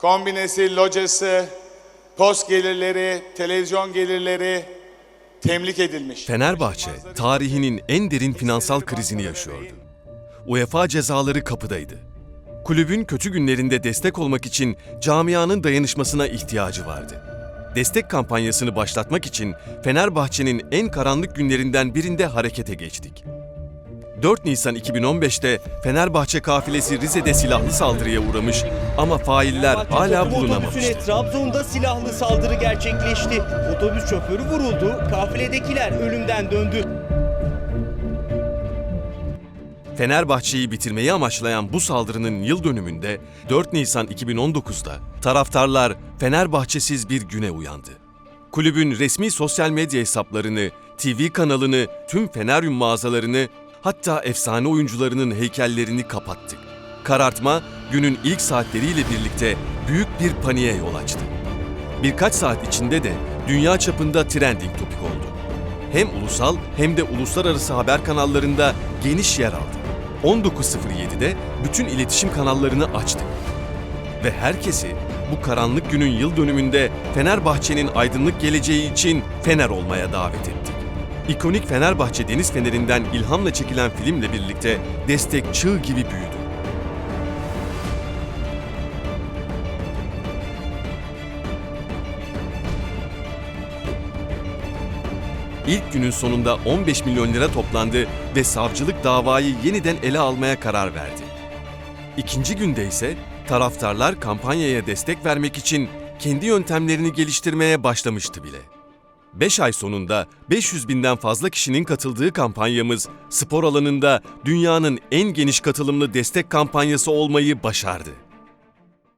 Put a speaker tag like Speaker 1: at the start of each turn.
Speaker 1: kombinesi, locası, post gelirleri, televizyon gelirleri temlik edilmiş.
Speaker 2: Fenerbahçe tarihinin en derin finansal krizini yaşıyordu. UEFA cezaları kapıdaydı. Kulübün kötü günlerinde destek olmak için camianın dayanışmasına ihtiyacı vardı. Destek kampanyasını başlatmak için Fenerbahçe'nin en karanlık günlerinden birinde harekete geçtik. 4 Nisan 2015'te Fenerbahçe kafilesi Rize'de silahlı saldırıya uğramış ama failler hala.
Speaker 3: Otobüsüne Trabzon'da silahlı saldırı gerçekleşti. Otobüs şoförü vuruldu, kafiledekiler ölümden döndü.
Speaker 2: Fenerbahçe'yi bitirmeyi amaçlayan bu saldırının yıl dönümünde 4 Nisan 2019'da taraftarlar Fenerbahçesiz bir güne uyandı. Kulübün resmi sosyal medya hesaplarını, TV kanalını, tüm Feneryum mağazalarını, hatta efsane oyuncularının heykellerini kapattık. Karartma günün ilk saatleriyle birlikte büyük bir paniğe yol açtı. Birkaç saat içinde de dünya çapında trending topik oldu hem ulusal hem de uluslararası haber kanallarında geniş yer aldı. 19.07'de bütün iletişim kanallarını açtık. Ve herkesi bu karanlık günün yıl dönümünde Fenerbahçe'nin aydınlık geleceği için Fener olmaya davet ettik. İkonik Fenerbahçe Deniz Feneri'nden ilhamla çekilen filmle birlikte destek çığ gibi büyüdü. İlk günün sonunda 15 milyon lira toplandı ve savcılık davayı yeniden ele almaya karar verdi. İkinci günde ise taraftarlar kampanyaya destek vermek için kendi yöntemlerini geliştirmeye başlamıştı bile. 5 ay sonunda 500 binden fazla kişinin katıldığı kampanyamız spor alanında dünyanın en geniş katılımlı destek kampanyası olmayı başardı.